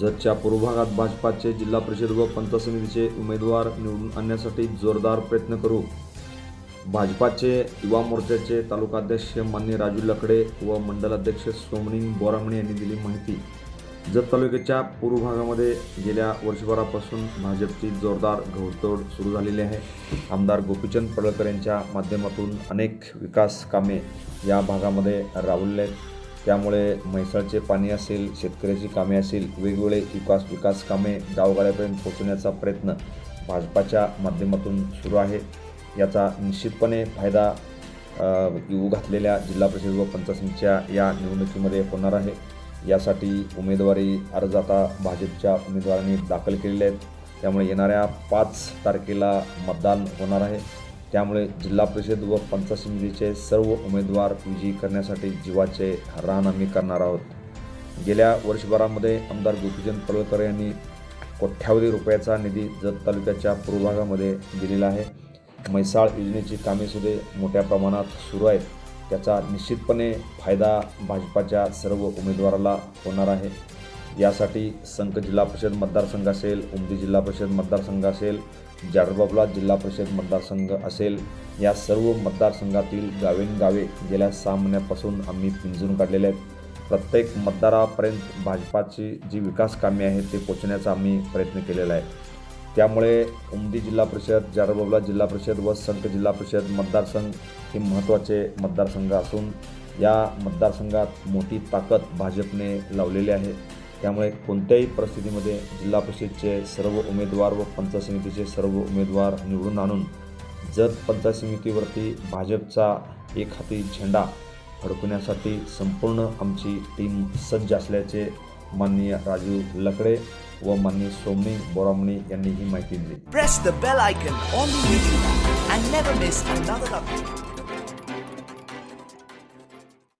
जतच्या पूर्व भागात भाजपाचे जिल्हा परिषद व पंचायत समितीचे उमेदवार निवडून आणण्यासाठी जोरदार प्रयत्न करू. भाजपाचे युवा मोर्चाचे तालुकाध्यक्ष मान्य राजू लकडे व मंडलाध्यक्ष सोमनी बोरामणे यांनी दिली माहिती. जत तालुक्याच्या पूर्व भागामध्ये गेल्या वर्षभरापासून भाजपची जोरदार घोडतोड सुरू झालेली आहे. आमदार गोपीचंद पडळकर यांच्या माध्यमातून अनेक विकास कामे या भागामध्ये राबवले आहेत. त्यामुळे म्हैसाळचे पाणी असेल शेतकऱ्याची कामे असेल वेगवेगळे विकास विकास कामे गावगाड्यापर्यंत पोहोचवण्याचा प्रयत्न भाजपाच्या माध्यमातून सुरू आहे. याचा निश्चितपणे फायदा येऊ घातलेल्या जिल्हा परिषद व पंचायत या निवडणुकीमध्ये होणार आहे. यासाठी उमेदवारी अर्ज आता भाजपच्या उमेदवारांनी दाखल केलेले आहेत. त्यामुळे येणाऱ्या पाच तारखेला मतदान होणार आहे. त्यामुळे जिल्हा परिषद व पंचायत समितीचे सर्व उमेदवार विजयी करण्यासाठी जीवाचे रान आम्ही करणार आहोत. गेल्या वर्षभरामध्ये आमदार गोपीचंद पडळकर यांनी कोट्यावधी रुपयाचा निधी जत तालुक्याच्या पूर्व भागामध्ये दिलेला आहे. म्हैसाळ योजनेची कामेसुद्धा मोठ्या प्रमाणात सुरू आहेत. त्याचा निश्चितपणे फायदा भाजपाच्या सर्व उमेदवाराला होणार आहे. यासाठी संघ जिल्हा परिषद मतदारसंघ असेल उमदी जिल्हा परिषद मतदारसंघ असेल जाडरबाबला जिल्हा परिषद मतदारसंघ असेल या सर्व मतदारसंघातील गावेनगावे गेल्या सहा महिन्यापासून आम्ही पिंजून काढलेले आहेत. प्रत्येक मतदारापर्यंत भाजपाची जी विकास कामे आहेत ते पोचण्याचा आम्ही प्रयत्न केलेला आहे. त्यामुळे उमदी जिल्हा परिषद जाडरबाबला जिल्हा परिषद व संत जिल्हा परिषद मतदारसंघ हे महत्त्वाचे मतदारसंघ असून या मतदारसंघात मोठी ताकद भाजपने लावलेली आहे. त्यामुळे कोणत्याही परिस्थितीमध्ये जिल्हा परिषदचे सर्व उमेदवार व पंचायत समितीचे सर्व उमेदवार निवडून आणून जत पंचायत समितीवरती भाजपचा एक हाती झेंडा फडकवण्यासाठी संपूर्ण आमची टीम सज्ज असल्याचे माननीय राजू लकडे व माननीय सोमनी बोरामणी यांनी ही माहिती दिली.